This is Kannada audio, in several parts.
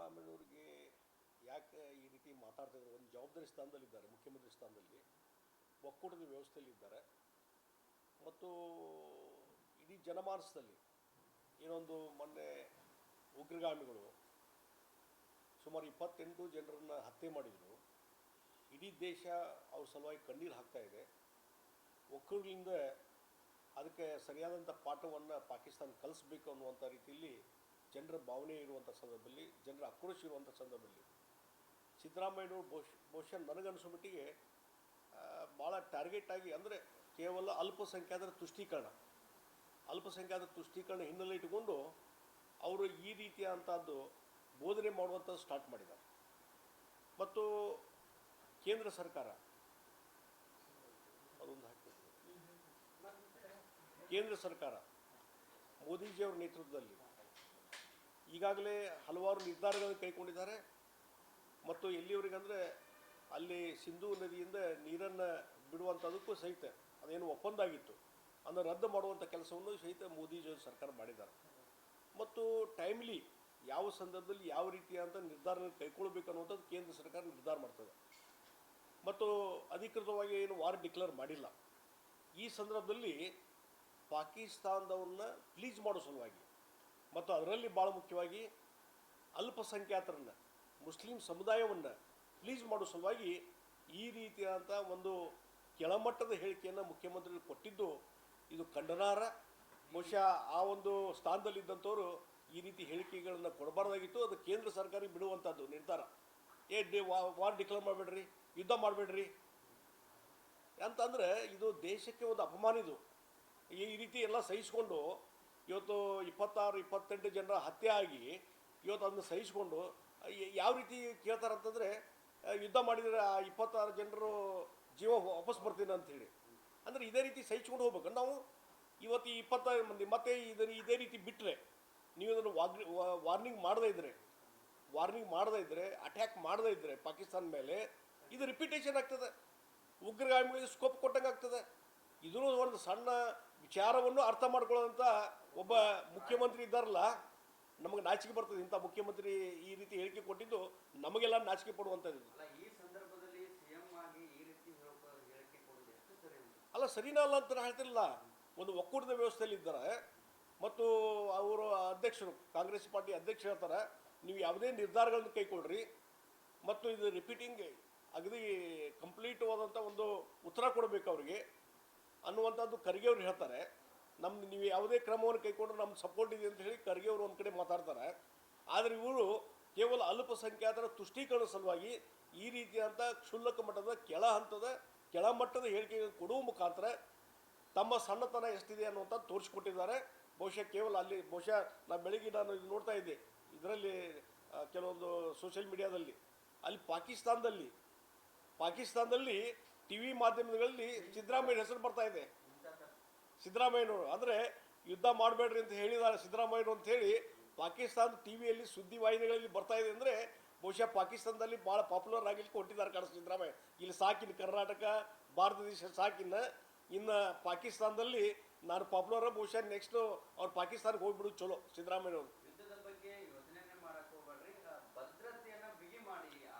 ಸಿದ್ದರಾಮಯ್ಯವ್ರಿಗೆ ಯಾಕೆ ಈ ರೀತಿ ಮಾತಾಡ್ತಿದ್ರು? ಒಂದು ಜವಾಬ್ದಾರಿ ಸ್ಥಾನದಲ್ಲಿದ್ದಾರೆ ಮುಖ್ಯಮಂತ್ರಿ ಸ್ಥಾನದಲ್ಲಿ. ಒಕ್ಕೂಟದ ವ್ಯವಸ್ಥೆಯಲ್ಲಿದ್ದಾರೆ ಮತ್ತು ಇಡೀ ಜನಮಾನಸದಲ್ಲಿ ಏನೊಂದು ಮೊನ್ನೆ ಉಗ್ರಗಾಮಿಗಳು ಸುಮಾರು ಇಪ್ಪತ್ತೆಂಟು ಜನರನ್ನು ಹತ್ಯೆ ಮಾಡಿದರು. ಇಡೀ ದೇಶ ಅವ್ರ ಸಲುವಾಗಿ ಕಣ್ಣೀರು ಹಾಕ್ತಾ ಇದೆ. ಒಕ್ಕೂಟದಿಂದ ಅದಕ್ಕೆ ಸರಿಯಾದಂಥ ಪಾಠವನ್ನು ಪಾಕಿಸ್ತಾನ ಕಲಿಸ್ಬೇಕು ಅನ್ನುವಂಥ ರೀತಿಯಲ್ಲಿ ಜನರ ಭಾವನೆ ಇರುವಂಥ ಸಂದರ್ಭದಲ್ಲಿ, ಜನರ ಆಕ್ರೋಶ ಇರುವಂಥ ಸಂದರ್ಭದಲ್ಲಿ ಸಿದ್ದರಾಮಯ್ಯನವರು ಬಹುಶಃ ಬಹುಶಃ ನನಗನ್ನಿಸೋ ಮಟ್ಟಿಗೆ ಭಾಳ ಟಾರ್ಗೆಟ್ ಆಗಿ ಅಂದರೆ ಕೇವಲ ಅಲ್ಪಸಂಖ್ಯಾತರ ತುಷ್ಟೀಕರಣ. ಅಲ್ಪಸಂಖ್ಯಾತರ ತುಷ್ಟೀಕರಣ ಹಿನ್ನೆಲೆ ಇಟ್ಟುಕೊಂಡು ಅವರು ಈ ರೀತಿಯಾದಂಥದ್ದು ಬೋಧನೆ ಮಾಡುವಂಥದ್ದು ಸ್ಟಾರ್ಟ್ ಮಾಡಿದ್ದಾರೆ. ಮತ್ತು ಕೇಂದ್ರ ಸರ್ಕಾರ, ಅದೊಂದು ಹಾಕಿ. ಕೇಂದ್ರ ಸರ್ಕಾರ ಮೋದಿಜಿಯವರ ನೇತೃತ್ವದಲ್ಲಿ ಈಗಾಗಲೇ ಹಲವಾರು ನಿರ್ಧಾರಗಳನ್ನು ಕೈಗೊಂಡಿದ್ದಾರೆ. ಮತ್ತು ಎಲ್ಲಿವರೆಗಂದರೆ ಅಲ್ಲಿ ಸಿಂಧೂ ನದಿಯಿಂದ ನೀರನ್ನು ಬಿಡುವಂಥದ್ದಕ್ಕೂ ಸಹಿತ ಅದೇನು ಒಪ್ಪಂದ ಆಗಿತ್ತು ಅದನ್ನು ರದ್ದು ಮಾಡುವಂಥ ಕೆಲಸವನ್ನು ಸಹಿತ ಮೋದಿಜಿಯವರು ಸರ್ಕಾರ ಮಾಡಿದ್ದಾರೆ. ಮತ್ತು ಟೈಮ್ಲಿ ಯಾವ ಸಂದರ್ಭದಲ್ಲಿ ಯಾವ ರೀತಿಯಾದಂಥ ನಿರ್ಧಾರ ಕೈಗೊಳ್ಬೇಕು ಅನ್ನುವಂಥದ್ದು ಕೇಂದ್ರ ಸರ್ಕಾರ ನಿರ್ಧಾರ ಮಾಡ್ತದೆ. ಮತ್ತು ಅಧಿಕೃತವಾಗಿ ಏನು ವಾರ್ ಡಿಕ್ಲೇರ್ ಮಾಡಿಲ್ಲ. ಈ ಸಂದರ್ಭದಲ್ಲಿ ಪಾಕಿಸ್ತಾನದವ್ರನ್ನ ಪ್ಲೀಸ್ ಮಾಡೋ ಸಲುವಾಗಿ ಮತ್ತು ಅದರಲ್ಲಿ ಭಾಳ ಮುಖ್ಯವಾಗಿ ಅಲ್ಪಸಂಖ್ಯಾತರನ್ನು, ಮುಸ್ಲಿಂ ಸಮುದಾಯವನ್ನು ಪ್ಲೀಸ್ ಮಾಡೋ ಸಲುವಾಗಿ ಈ ರೀತಿಯಾದಂಥ ಒಂದು ಕೆಳಮಟ್ಟದ ಹೇಳಿಕೆಯನ್ನು ಮುಖ್ಯಮಂತ್ರಿಗಳು ಕೊಟ್ಟಿದ್ದು ಇದು ಖಂಡನಾರ್ಹ ಬಹುಶಃ ಆ ಒಂದು ಸ್ಥಾನದಲ್ಲಿದ್ದಂಥವರು ಈ ರೀತಿ ಹೇಳಿಕೆಗಳನ್ನು ಕೊಡಬಾರ್ದಾಗಿತ್ತು. ಅದು ಕೇಂದ್ರ ಸರ್ಕಾರ ಬಿಡುವಂಥದ್ದು ನಿರ್ಧಾರ. ಏ, ಡಿ ವಾರ್ ಡಿಕ್ಲೇರ್ ಮಾಡಬೇಡ್ರಿ, ಯುದ್ಧ ಮಾಡಬೇಡ್ರಿ. ಅಂತಂದರೆ ಇದು ದೇಶಕ್ಕೆ ಒಂದು ಅಪಮಾನ ಇದು. ಈ ರೀತಿ ಎಲ್ಲ ಸಹಿಸ್ಕೊಂಡು ಇವತ್ತು ಇಪ್ಪತ್ತಾರು, ಇಪ್ಪತ್ತೆಂಟು ಜನರ ಹತ್ಯೆ ಆಗಿ ಇವತ್ತು ಅದನ್ನು ಸಹಿಸಿಕೊಂಡು ಯಾವ ರೀತಿ ಕೇಳ್ತಾರೆ ಅಂತಂದರೆ ಯುದ್ಧ ಮಾಡಿದರೆ ಆ ಇಪ್ಪತ್ತಾರು ಜನರು ಜೀವ ವಾಪಸ್ ಬರ್ತೀನಿ ಅಂತ ಹೇಳಿ ಅಂದರೆ ಇದೇ ರೀತಿ ಸಹಿಸ್ಕೊಂಡು ಹೋಗ್ಬೇಕು. ನಾವು ಇವತ್ತು ಇಪ್ಪತ್ತಾರು ಮಂದಿ ಮತ್ತೆ ಇದನ್ನು ಇದೇ ರೀತಿ ಬಿಟ್ಟರೆ ನೀವು ಇದನ್ನು ವಾರ್ನಿಂಗ್ ಮಾಡದೇ ಇದ್ದರೆ ವಾರ್ನಿಂಗ್ ಮಾಡದೇ ಇದ್ದರೆ ಅಟ್ಯಾಕ್ ಮಾಡದೇ ಇದ್ದರೆ ಪಾಕಿಸ್ತಾನ ಮೇಲೆ, ಇದು ರಿಪಿಟೇಷನ್ ಆಗ್ತದೆ. ಉಗ್ರಗಾಮಿಗಳಿಗೆ ಸ್ಕೋಪ್ ಕೊಟ್ಟಂಗೆ ಆಗ್ತದೆ. ಇದೂ ಒಂದು ಸಣ್ಣ ವಿಚಾರವನ್ನು ಅರ್ಥ ಮಾಡ್ಕೊಳ್ಳೋಂಥ ಒಬ್ಬ ಮುಖ್ಯಮಂತ್ರಿ ಇದ್ದಾರಲ್ಲ ನಮಗೆ ನಾಚಿಕೆ ಬರ್ತದೆ. ಇಂಥ ಮುಖ್ಯಮಂತ್ರಿ ಈ ರೀತಿ ಹೇಳಿಕೆ ಕೊಟ್ಟಿದ್ದು ನಮಗೆಲ್ಲ ನಾಚಿಕೆ ಪಡುವಂಥದ್ದು. ಅಲ್ಲ ಸರಿನಾ ಅಲ್ಲ ಅಂತ ಹೇಳ್ತಿರಲಿಲ್ಲ. ಒಂದು ಒಕ್ಕೂಟದ ವ್ಯವಸ್ಥೆಯಲ್ಲಿ ಇದ್ದಾರೆ. ಮತ್ತು ಅವರು ಅಧ್ಯಕ್ಷರು ಕಾಂಗ್ರೆಸ್ ಪಾರ್ಟಿ ಅಧ್ಯಕ್ಷ ಹೇಳ್ತಾರೆ ನೀವು ಯಾವುದೇ ನಿರ್ಧಾರಗಳನ್ನು ಕೈಕೊಳ್ಳ್ರಿ ಮತ್ತು ಇದು ರಿಪೀಟಿಂಗ್ ಅಗದಿ ಕಂಪ್ಲೀಟ್ ಆದಂಥ ಒಂದು ಉತ್ತರ ಕೊಡಬೇಕು ಅವರಿಗೆ ಅನ್ನುವಂಥದ್ದು ಖರ್ಗೆ ಅವ್ರು ಹೇಳ್ತಾರೆ. ನಮ್ಮ ನೀವು ಯಾವುದೇ ಕ್ರಮವನ್ನು ಕೈಗೊಂಡ್ರೆ ನಮ್ಮ ಸಪೋರ್ಟ್ ಇದೆ ಅಂತ ಹೇಳಿ ಖರ್ಗೆ ಅವರು ಒಂದು ಕಡೆ ಮಾತಾಡ್ತಾರೆ. ಆದರೆ ಇವರು ಕೇವಲ ಅಲ್ಪಸಂಖ್ಯಾತರ ತುಷ್ಟೀಕರಣ ಸಲುವಾಗಿ ಈ ರೀತಿಯಾದಂಥ ಕ್ಷುಲ್ಲಕ ಮಟ್ಟದ ಕೆಳ ಹಂತದ ಕೆಳಮಟ್ಟದ ಹೇಳಿಕೆಗಳನ್ನು ಕೊಡುವ ಮುಖಾಂತರ ತಮ್ಮ ಸಣ್ಣತನ ಎಷ್ಟಿದೆ ಅನ್ನುವಂಥ ತೋರಿಸ್ಕೊಟ್ಟಿದ್ದಾರೆ. ಬಹುಶಃ ಕೇವಲ ಅಲ್ಲಿ, ಬಹುಶಃ ನಾನು ಬೆಳಿಗ್ಗೆ ನಾನು ಇದು ನೋಡ್ತಾ ಇದ್ದೆ, ಇದರಲ್ಲಿ ಕೆಲವೊಂದು ಸೋಷಿಯಲ್ ಮೀಡಿಯಾದಲ್ಲಿ ಅಲ್ಲಿ ಪಾಕಿಸ್ತಾನದಲ್ಲಿ ಪಾಕಿಸ್ತಾನದಲ್ಲಿ ಟಿ ವಿ ಮಾಧ್ಯಮಗಳಲ್ಲಿ ಸಿದ್ದರಾಮಯ್ಯ ಹೆಸರು ಬರ್ತಾ ಇದೆ. ಸಿದ್ದರಾಮಯ್ಯನವರು. ಅಂದರೆ ಯುದ್ಧ ಮಾಡಬೇಡ್ರಿ ಅಂತ ಹೇಳಿದ್ದಾರೆ ಸಿದ್ದರಾಮಯ್ಯನವರು ಅಂತ ಹೇಳಿ ಪಾಕಿಸ್ತಾನ ಟಿ ವಿಯಲ್ಲಿ ಸುದ್ದಿ ವಾಹಿನಿಗಳಲ್ಲಿ ಬರ್ತಾ ಇದೆ ಅಂದರೆ ಬಹುಶಃ ಪಾಕಿಸ್ತಾನದಲ್ಲಿ ಭಾಳ ಪಾಪ್ಯುಲರ್ ಆಗಲಿಕ್ಕೆ ಕೊಟ್ಟಿದ್ದಾರೆ ಕಾಣ ಸಿದ್ದರಾಮಯ್ಯ. ಇಲ್ಲಿ ಸಾಕಿನ ಕರ್ನಾಟಕ ಭಾರತ ದೇಶ ಸಾಕಿನ ಇನ್ನು ಪಾಕಿಸ್ತಾನದಲ್ಲಿ ನಾನು ಪಾಪ್ಯುಲರ್ ಬಹುಶಃ ನೆಕ್ಸ್ಟ್ ಅವ್ರು ಪಾಕಿಸ್ತಾನಕ್ಕೆ ಹೋಗ್ಬಿಡೋದು ಚಲೋ ಸಿದ್ದರಾಮಯ್ಯನವರು.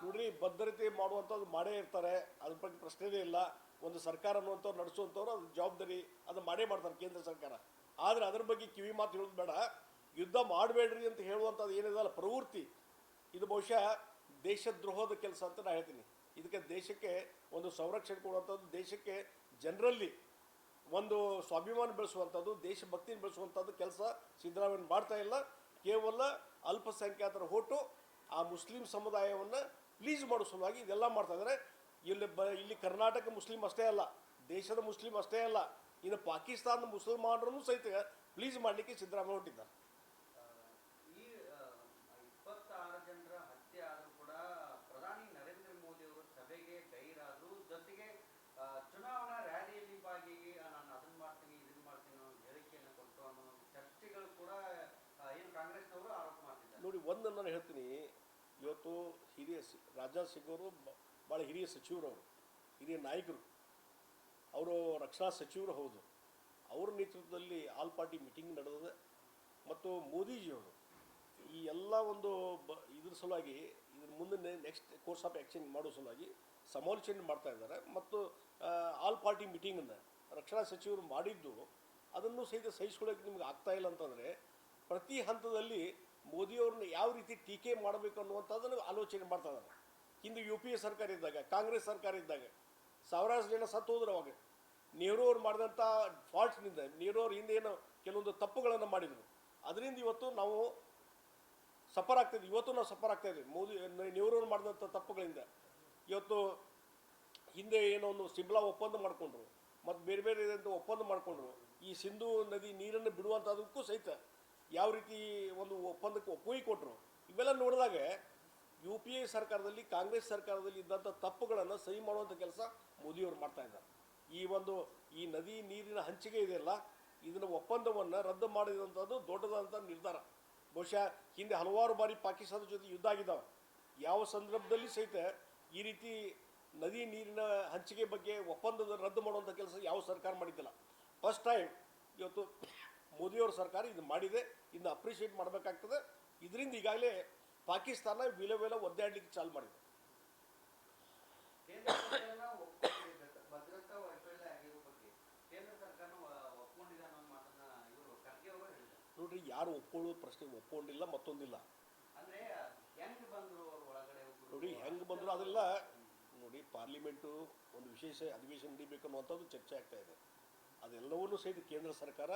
ನೋಡ್ರಿ ಭದ್ರತೆ ಮಾಡುವಂಥದ್ದು ಮಾಡೇ ಇರ್ತಾರೆ. ಅದ್ರ ಬಗ್ಗೆ ಪ್ರಶ್ನೆನೇ ಇಲ್ಲ. ಒಂದು ಸರ್ಕಾರ ಅನ್ನುವಂಥವ್ರು ನಡೆಸುವಂಥವ್ರು ಅದು ಜವಾಬ್ದಾರಿ ಅದು ಮಾಡೇ ಮಾಡ್ತಾರೆ ಕೇಂದ್ರ ಸರ್ಕಾರ. ಆದರೆ ಅದ್ರ ಬಗ್ಗೆ ಕಿವಿ ಮಾತು ಹೇಳೋದು ಬೇಡ. ಯುದ್ಧ ಮಾಡಬೇಡ್ರಿ ಅಂತ ಹೇಳುವಂಥದ್ದು ಏನಿದಲ್ಲ ಪ್ರವೃತ್ತಿ. ಇದು ಬಹುಶಃ ದೇಶದ್ರೋಹದ ಕೆಲಸ ಅಂತ ನಾನು ಹೇಳ್ತೀನಿ. ಇದಕ್ಕೆ ದೇಶಕ್ಕೆ ಒಂದು ಸಂರಕ್ಷಣೆ ಕೊಡುವಂಥದ್ದು, ದೇಶಕ್ಕೆ ಜನರಲ್ಲಿ ಒಂದು ಸ್ವಾಭಿಮಾನ ಬೆಳೆಸುವಂಥದ್ದು ದೇಶಭಕ್ತಿನ ಬೆಳೆಸುವಂಥದ್ದು ಕೆಲಸ ಸಿದ್ದರಾಮಯ್ಯ ಮಾಡ್ತಾ ಇಲ್ಲ. ಕೇವಲ ಅಲ್ಪಸಂಖ್ಯಾತರ ಹೋಟು ಆ ಮುಸ್ಲಿಂ ಸಮುದಾಯವನ್ನು ಪ್ಲೀಸ್ ಮಾಡೋ ಸಲುವಾಗಿ ಇದೆಲ್ಲ ಮಾಡ್ತಾ ಇದ್ದಾರೆ. ಇಲ್ಲಿ ಬ ಇಲ್ಲಿ ಕರ್ನಾಟಕ ಮುಸ್ಲಿಂ ಅಷ್ಟೇ ಅಲ್ಲ ದೇಶದ ಮುಸ್ಲಿಂ ಅಷ್ಟೇ ಅಲ್ಲ ಇನ್ನು ಪಾಕಿಸ್ತಾನದ ಮುಸಲ್ಮಾನರನ್ನು ಸಹಿತ ಪ್ಲೀಸ್ ಮಾಡಲಿಕ್ಕೆ ಸಿದ್ದರಾಮಯ್ಯ ಹೊಟ್ಟಿದ್ದಾರೆ ಜೊತೆಗೆ ಚುನಾವಣಾ ರ್ಯಾಲಿಯಲ್ಲಿ ಭಾಗಿ ನಾನು ಅದನ್ನ ಮಾಡ್ತೀನಿ ಇದನ್ನ ಮಾಡ್ತೀನಿ ಅನ್ನೋ ಹೇಳಿಕೆಯನ್ನು ಕೊಟ್ಟು ಅನ್ನೋ ಚರ್ಚೆಗಳು ಕೂಡ ಏನು ಕಾಂಗ್ರೆಸ್ನವರು ಆರೋಪ ಮಾಡ್ತಿದ್ದಾರೆ. ನೋಡಿ ಒಂದು ನಾನು ಹೇಳ್ತೀನಿ ಇವತ್ತು ಹಿರಿಯ ಸಿ- ರಾಜನಾಥ್ ಸಿಂಗ್ ಅವರು ಭಾಳ ಹಿರಿಯ ಸಚಿವರು ಅವರು, ಹಿರಿಯ ನಾಯಕರು. ಅವರು ರಕ್ಷಣಾ ಸಚಿವರು ಹೌದು. ಅವ್ರ ನೇತೃತ್ವದಲ್ಲಿ ಆಲ್ ಪಾರ್ಟಿ ಮೀಟಿಂಗ್ ನಡೆದಿದೆ. ಮತ್ತು ಮೋದಿಜಿಯವರು ಈ ಎಲ್ಲ ಒಂದು ಬ, ಇದ್ರ ಸಲುವಾಗಿ ಇದ್ರ ಮುಂದೆ ನೆಕ್ಸ್ಟ್ ಕೋರ್ಸ್ ಆಫ್ ಆ್ಯಕ್ಷನ್ ಮಾಡೋ ಸಲುವಾಗಿ ಸಮಾಲೋಚನೆ ಮಾಡ್ತಾ ಇದ್ದಾರೆ. ಮತ್ತು ಆಲ್ ಪಾರ್ಟಿ ಮೀಟಿಂಗನ್ನು ರಕ್ಷಣಾ ಸಚಿವರು ಮಾಡಿದ್ದು ಅದನ್ನು ಸಹಿತ ಸಹಿಸ್ಕೊಳ್ಳೋಕೆ ನಿಮ್ಗೆ ಆಗ್ತಾ ಇಲ್ಲ ಅಂತಂದರೆ ಪ್ರತಿ ಹಂತದಲ್ಲಿ ಮೋದಿಯವ್ರನ್ನ ಯಾವ ರೀತಿ ಟೀಕೆ ಮಾಡಬೇಕು ಅನ್ನುವಂಥದ್ದನ್ನು ಆಲೋಚನೆ ಮಾಡ್ತಾ ಇದ್ದಾರೆ. ಹಿಂದೆ ಯು ಪಿ ಎ ಸರ್ಕಾರ ಇದ್ದಾಗ, ಕಾಂಗ್ರೆಸ್ ಸರ್ಕಾರ ಇದ್ದಾಗ, ಸಾವಿರಾರು ಜನ ಸತ್ತು ಹೋದ್ರೆ ಅವಾಗ. ನೆಹರು ಅವ್ರು ಮಾಡಿದಂಥ ಫಾಲ್ಟ್ಸ್ನಿಂದ ನೆಹರು ಅವ್ರ ಹಿಂದೆ ಏನು ಕೆಲವೊಂದು ತಪ್ಪುಗಳನ್ನು ಮಾಡಿದರು. ಅದರಿಂದ ಇವತ್ತು ನಾವು ಸಫರ್ ಆಗ್ತಿದ್ವಿ. ಇವತ್ತು ನಾವು ಸಫರ್ ಆಗ್ತಾ ಇದ್ದೀವಿ. ಮೋದಿ, ನೆಹರು ಅವ್ರು ಮಾಡಿದಂಥ ತಪ್ಪುಗಳಿಂದ. ಇವತ್ತು ಹಿಂದೆ ಏನೋ ಒಂದು ಸಿಂಬ್ಲಾ ಒಪ್ಪಂದ ಮಾಡಿಕೊಂಡ್ರು. ಮತ್ತು ಬೇರೆ ಬೇರೆ ಒಪ್ಪಂದ ಮಾಡಿಕೊಂಡ್ರು. ಈ ಸಿಂಧು ನದಿ ನೀರನ್ನು ಬಿಡುವಂಥದಕ್ಕೂ ಸಹಿತ ಯಾವ ರೀತಿ ಒಂದು ಒಪ್ಪಂದಕ್ಕೆ ಒಪ್ಪಿಗೆ ಕೊಟ್ಟರು ಇವೆಲ್ಲ ನೋಡಿದಾಗ ಯು ಪಿ ಎ ಸರ್ಕಾರದಲ್ಲಿ, ಕಾಂಗ್ರೆಸ್ ಸರ್ಕಾರದಲ್ಲಿ ಇದ್ದಂಥ ತಪ್ಪುಗಳನ್ನು ಸರಿ ಮಾಡುವಂಥ ಕೆಲಸ ಮೋದಿಯವರು ಮಾಡ್ತಾ ಇದ್ದಾರೆ. ಈ ಒಂದು, ಈ ನದಿ ನೀರಿನ ಹಂಚಿಕೆ ಇದೆಯಲ್ಲ, ಇದನ್ನು ಒಪ್ಪಂದವನ್ನು ರದ್ದು ಮಾಡಿದಂಥದ್ದು ದೊಡ್ಡದಾದಂಥ ನಿರ್ಧಾರ. ಬಹುಶಃ ಹಿಂದೆ ಹಲವಾರು ಬಾರಿ ಪಾಕಿಸ್ತಾನದ ಜೊತೆ ಯುದ್ಧ ಆಗಿದ್ದಾವೆ. ಯಾವ ಸಂದರ್ಭದಲ್ಲಿ ಸಹಿತ ಈ ರೀತಿ ನದಿ ನೀರಿನ ಹಂಚಿಕೆ ಬಗ್ಗೆ ಒಪ್ಪಂದದ ರದ್ದು ಮಾಡುವಂಥ ಕೆಲಸ ಯಾವ ಸರ್ಕಾರ ಮಾಡಿದ್ದಿಲ್ಲ. ಫಸ್ಟ್ ಟೈಮ್ ಇವತ್ತು ಮೋದಿಯವ್ರ ಸರ್ಕಾರ ಇದು ಮಾಡಿದೆ, ಇದನ್ನ ಅಪ್ರಿಷಿಯೇಟ್ ಮಾಡಬೇಕಾಗ್ತದೆ. ಇದರಿಂದ ಈಗಾಗಲೇ ಪಾಕಿಸ್ತಾನ ವಿಲ ವಿಲ ಒದ್ದಾಡಲಿಕ್ಕೆ ಚಾಲು ಮಾಡಿದೆ. ನೋಡ್ರಿ ಯಾರು ಒಪ್ಕೊಳ್ಳೋ ಪ್ರಶ್ನೆ ಒಪ್ಕೊಂಡಿಲ್ಲ ಮತ್ತೊಂದಿಲ್ಲ. ಅಂದ್ರೆ ಹೆಂಗ್ ಬಂದ್ರು ಅವ್ರ ನೋಡಿ ಹೆಂಗೆ ಬಂದ್ರು ಅದೆಲ್ಲ ನೋಡಿ ಪಾರ್ಲಿಮೆಂಟು ಒಂದು ವಿಶೇಷ ಅಧಿವೇಶನ ನಡೀಬೇಕು ಅನ್ನುವಂಥದ್ದು ಚರ್ಚೆ ಆಗ್ತಾ ಇದೆ. ಅದೆಲ್ಲವನ್ನೂ ಸಹಿತ ಕೇಂದ್ರ ಸರ್ಕಾರ